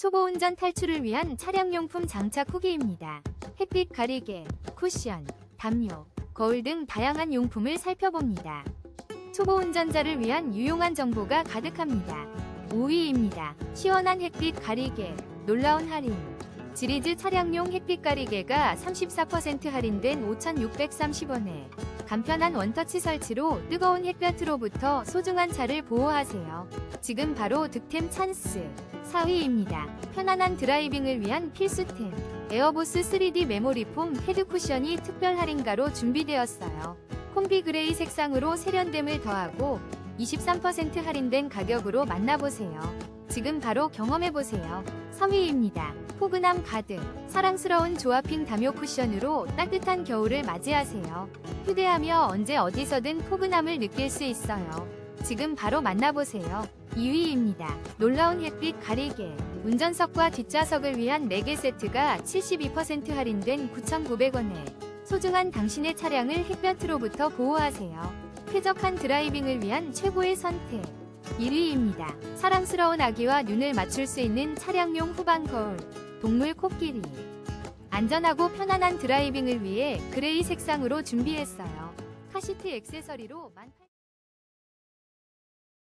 초보 운전 탈출을 위한 차량용품 장착 후기입니다. 햇빛 가리개, 쿠션, 담요, 거울 등 다양한 용품을 살펴봅니다. 초보 운전자를 위한 유용한 정보가 가득합니다. 5위입니다. 시원한 햇빛 가리개, 놀라운 할인. 지리즈 차량용 햇빛 가리개가 34% 할인된 5,630원에 간편한 원터치 설치로 뜨거운 햇볕으로부터 소중한 차를 보호하세요. 지금 바로 득템 찬스. 4위입니다. 편안한 드라이빙을 위한 필수템. 에어보스 3D 메모리 폼 헤드 쿠션이 특별 할인가로 준비되었어요. 콤비 그레이 색상으로 세련됨을 더하고 23% 할인된 가격으로 만나보세요. 지금 바로 경험해보세요. 3위입니다. 포근함 가득, 사랑스러운 조합핑 담요 쿠션으로 따뜻한 겨울을 맞이하세요. 휴대하며 언제 어디서든 포근함을 느낄 수 있어요. 지금 바로 만나보세요. 2위입니다. 놀라운 햇빛 가리개. 운전석과 뒷좌석을 위한 4개 세트가 72% 할인된 9,900원에 소중한 당신의 차량을 햇볕으로부터 보호하세요. 쾌적한 드라이빙을 위한 최고의 선택. 1위입니다. 사랑스러운 아기와 눈을 맞출 수 있는 차량용 후방 거울. 동물 코끼리. 안전하고 편안한 드라이빙을 위해 그레이 색상으로 준비했어요. 카시트 액세서리로 18,000